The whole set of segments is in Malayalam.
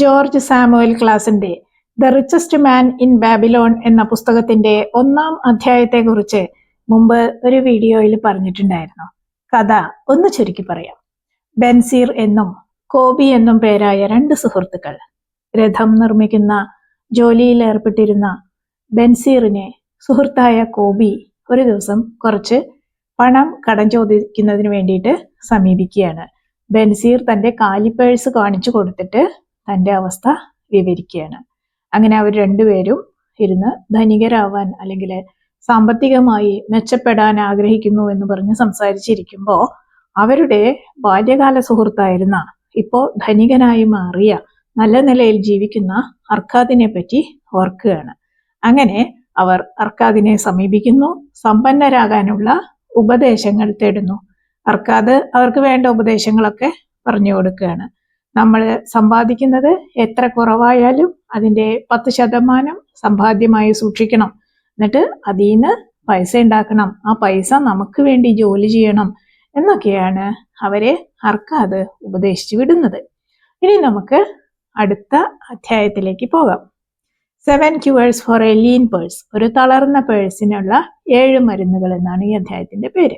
ജോർജ് സാമുവൽ ക്ലാസിന്റെ the richest man in Babylon എന്ന പുസ്തകത്തിന്റെ ഒന്നാം അധ്യായത്തെ കുറിച്ച് മുമ്പ് ഒരു വീഡിയോയിൽ പറഞ്ഞിട്ടുണ്ടായിരുന്നു. കഥ ഒന്ന് ചുരുക്കി പറയാം. ബെൻസീർ എന്നും കോബി എന്നും പേരായ രണ്ട് സുഹൃത്തുക്കൾ രഥം നിർമ്മിക്കുന്ന ജോലിയിൽ ഏർപ്പെട്ടിരുന്ന ബെൻസീറിനെ സുഹൃത്തായ കോബി ഒരു ദിവസം കുറച്ച് പണം കടം ചോദിക്കുന്നതിന് വേണ്ടിയിട്ട് സമീപിക്കുകയാണ്. ബെൻസീർ തന്റെ കാലിപ്പേഴ്സ് കാണിച്ചു കൊടുത്തിട്ട് തന്റെ അവസ്ഥ വിവരിക്കുകയാണ്. അങ്ങനെ അവർ രണ്ടുപേരും ഇരുന്ന് ധനികരാവാൻ അല്ലെങ്കിൽ സാമ്പത്തികമായി മെച്ചപ്പെടാൻ ആഗ്രഹിക്കുന്നു എന്ന് പറഞ്ഞ് സംസാരിച്ചിരിക്കുമ്പോൾ അവരുടെ ബാല്യകാല സുഹൃത്തായിരുന്ന ഇപ്പോൾ ധനികനായി മാറിയ നല്ല നിലയിൽ ജീവിക്കുന്ന അർക്കാദിനെ പറ്റി ഓർക്കുകയാണ്. അങ്ങനെ അവർ അർക്കാദിനെ സമീപിക്കുന്നു സമ്പന്നരാകാനുള്ള ഉപദേശങ്ങൾ തേടുന്നു. അർക്കാദ് അവർക്ക് വേണ്ട ഉപദേശങ്ങളൊക്കെ പറഞ്ഞു കൊടുക്കുകയാണ്. നമ്മൾ സമ്പാദിക്കുന്നത് എത്ര കുറവായാലും അതിന്റെ പത്ത് ശതമാനം സമ്പാദ്യമായി സൂക്ഷിക്കണം. എന്നിട്ട് അതിൽ നിന്ന് പൈസ ഉണ്ടാക്കണം. ആ പൈസ നമുക്ക് വേണ്ടി ജോലി ചെയ്യണം എന്നൊക്കെയാണ് അവരെ അർക്കാത് ഉപദേശിച്ചു വിടുന്നത്. ഇനി നമുക്ക് അടുത്ത അധ്യായത്തിലേക്ക് പോകാം. Seven cures for a lean purse ഒരു തളർന്ന പേഴ്സിനുള്ള ഏഴ് മരുന്നുകൾ എന്നാണ് ഈ അധ്യായത്തിന്റെ പേര്.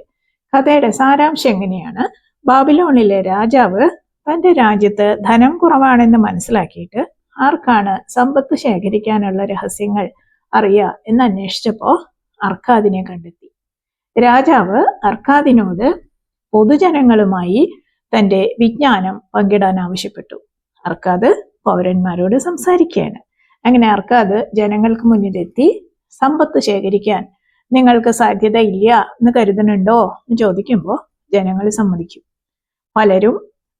കഥയുടെ സാരാംശം എങ്ങനെയാണ്? ബാബിലോണിലെ രാജാവ് തന്റെ രാജ്യത്ത് ധനം കുറവാണെന്ന് മനസ്സിലാക്കിയിട്ട് ആർക്കാണ് സമ്പത്ത് ശേഖരിക്കാനുള്ള രഹസ്യങ്ങൾ അറിയുക എന്ന് അന്വേഷിച്ചപ്പോൾ അർക്കാദിനെ കണ്ടെത്തി. രാജാവ് അർക്കാദിനോട് പൊതുജനങ്ങളുമായി തന്റെ വിജ്ഞാനം പങ്കിടാൻ ആവശ്യപ്പെട്ടു. അർക്കാദ് പൗരന്മാരോട് സംസാരിക്കുകയാണ്. അങ്ങനെ അർക്കാദ് ജനങ്ങൾക്ക് മുന്നിലെത്തി സമ്പത്ത് ശേഖരിക്കാൻ നിങ്ങൾക്ക് സാധ്യത ഇല്ല എന്ന് കരുതുന്നുണ്ടോ എന്ന് ചോദിക്കുമ്പോൾ ജനങ്ങൾ സമ്മതിക്കും. പലരും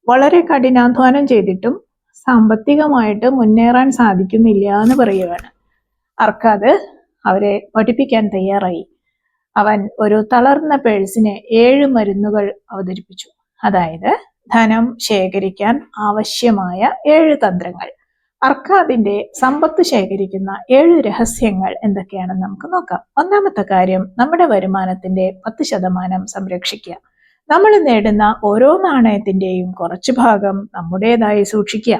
വളരെ കഠിനാധ്വാനം ചെയ്തിട്ടും സാമ്പത്തികമായിട്ട് മുന്നേറാൻ സാധിക്കുന്നില്ല എന്ന് പറയുകയാണ്. അർക്കാദ് അവരെ പഠിപ്പിക്കാൻ തയ്യാറായി. അവൻ ഒരു തളർന്ന പേഴ്സിന് ഏഴ് മരുന്നുകൾ അവതരിപ്പിച്ചു. അതായത് ധനം ശേഖരിക്കാൻ ആവശ്യമായ ഏഴ് തന്ത്രങ്ങൾ. അർക്കാദിന്റെ സമ്പത്ത് ശേഖരിക്കുന്ന ഏഴ് രഹസ്യങ്ങൾ എന്തൊക്കെയാണെന്ന് നമുക്ക് നോക്കാം. ഒന്നാമത്തെ കാര്യം നമ്മുടെ വരുമാനത്തിന്റെ പത്ത് ശതമാനം സംരക്ഷിക്കുക. നമ്മൾ നേടുന്ന ഓരോ നാണയത്തിന്റെയും കുറച്ച് ഭാഗം നമ്മുടേതായി സൂക്ഷിക്കുക.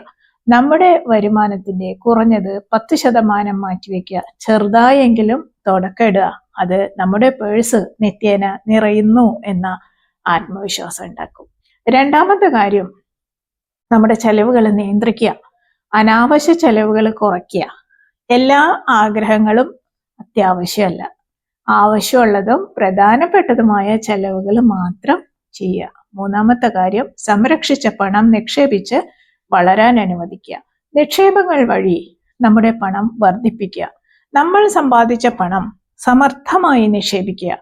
നമ്മുടെ വരുമാനത്തിന്റെ കുറഞ്ഞത് പത്ത് ശതമാനം മാറ്റിവെക്കുക ചെറുതായെങ്കിലും തുടക്കമിടുക. അത് നമ്മുടെ പേഴ്സ് നിത്യേന നിറയുന്നു എന്ന ആത്മവിശ്വാസം ഉണ്ടാക്കും. രണ്ടാമത്തെ കാര്യം നമ്മുടെ ചെലവുകൾ നിയന്ത്രിക്കുക. അനാവശ്യ ചെലവുകൾ കുറയ്ക്കുക. എല്ലാ ആഗ്രഹങ്ങളും അത്യാവശ്യമല്ല. ആവശ്യമുള്ളതും പ്രധാനപ്പെട്ടതുമായ ചെലവുകൾ മാത്രം ചെയ്യുക. മൂന്നാമത്തെ കാര്യം സംരക്ഷിച്ച പണം നിക്ഷേപിച്ച് വളരാൻ അനുവദിക്കുക. നിക്ഷേപങ്ങൾ വഴി നമ്മുടെ പണം വർദ്ധിപ്പിക്കുക. നമ്മൾ സമ്പാദിച്ച പണം സമർത്ഥമായി നിക്ഷേപിക്കുക.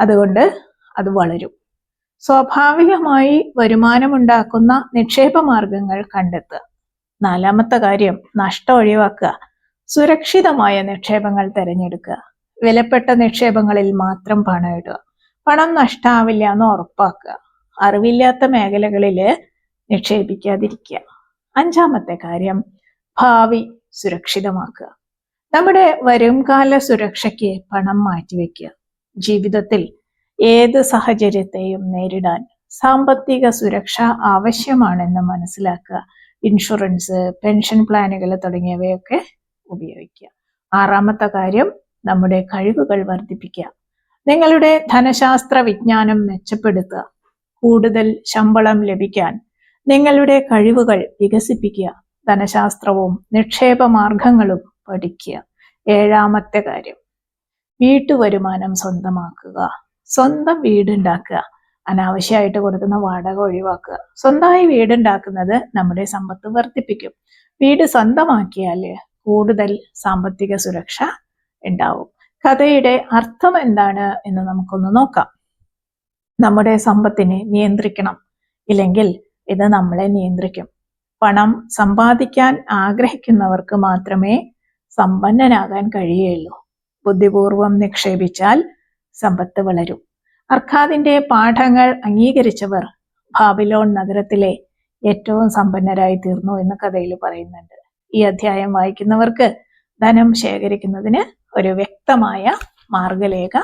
അതുകൊണ്ട് അത് വളരും. സ്വാഭാവികമായി വരുമാനമുണ്ടാക്കുന്ന നിക്ഷേപ മാർഗങ്ങൾ കണ്ടെത്തുക. നാലാമത്തെ കാര്യം നഷ്ടം ഒഴിവാക്കുക. സുരക്ഷിതമായ നിക്ഷേപങ്ങൾ തിരഞ്ഞെടുക്കുക. വിലപ്പെട്ട നിക്ഷേപങ്ങളിൽ മാത്രം പണം ഇടുക. പണം നഷ്ടാവില്ല എന്ന് ഉറപ്പാക്കുക. അറിവില്ലാത്ത മേഖലകളിൽ നിക്ഷേപിക്കാതിരിക്കുക. അഞ്ചാമത്തെ കാര്യം ഭാവി സുരക്ഷിതമാക്കുക. നമ്മുടെ വരുംകാല സുരക്ഷയ്ക്ക് പണം മാറ്റിവെക്കുക. ജീവിതത്തിൽ ഏത് സാഹചര്യത്തെയും നേരിടാൻ സാമ്പത്തിക സുരക്ഷ ആവശ്യമാണെന്ന് മനസ്സിലാക്കുക. ഇൻഷുറൻസ് പെൻഷൻ പ്ലാനുകൾ തുടങ്ങിയവയൊക്കെ ഉപയോഗിക്കുക. ആറാമത്തെ കാര്യം നമ്മുടെ കഴിവുകൾ വർദ്ധിപ്പിക്കുക. നിങ്ങളുടെ ധനശാസ്ത്ര വിജ്ഞാനം മെച്ചപ്പെടുത്തുക. കൂടുതൽ ശമ്പളം ലഭിക്കാൻ നിങ്ങളുടെ കഴിവുകൾ വികസിപ്പിക്കുക. ധനശാസ്ത്രവും നിക്ഷേപ മാർഗങ്ങളും പഠിക്കുക. ഏഴാമത്തെ കാര്യം വീട്ടുവരുമാനം സ്വന്തമാക്കുക. സ്വന്തം വീടുണ്ടാക്കുക. അനാവശ്യമായിട്ട് കൊടുക്കുന്ന വാടക ഒഴിവാക്കുക. സ്വന്തമായി വീടുണ്ടാക്കുന്നത് നമ്മുടെ സമ്പത്ത് വർദ്ധിപ്പിക്കും. വീട് സ്വന്തമാക്കിയാൽ കൂടുതൽ സാമ്പത്തിക സുരക്ഷ ഉണ്ടാവും. കഥയുടെ അർത്ഥം എന്താണ് എന്ന് നമുക്കൊന്ന് നോക്കാം. നമ്മുടെ സമ്പത്തിനെ നിയന്ത്രിക്കണം. ഇല്ലെങ്കിൽ ഇത് നമ്മളെ നിയന്ത്രിക്കും. പണം സമ്പാദിക്കാൻ ആഗ്രഹിക്കുന്നവർക്ക് മാത്രമേ സമ്പന്നനാകാൻ കഴിയുള്ളൂ ബുദ്ധിപൂർവം നിക്ഷേപിച്ചാൽ സമ്പത്ത് വളരും. അർഖാദിന്റെ പാഠങ്ങൾ അംഗീകരിച്ചവർ ബാബിലോൺ നഗരത്തിലെ ഏറ്റവും സമ്പന്നരായി തീർന്നു എന്ന് കഥയിൽ പറയുന്നുണ്ട്. ഈ അധ്യായം വായിക്കുന്നവർക്ക് ധനം ശേഖരിക്കുന്നതിന് ഒരു വ്യക്തമായ മാർഗലേഖ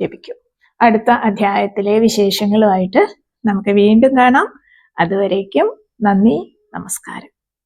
ലഭിക്കും. അടുത്ത അധ്യായത്തിലെ വിശേഷങ്ങളുമായിട്ട് നമുക്ക് വീണ്ടും കാണാം. അതുവരേക്കും നന്ദി നമസ്കാരം.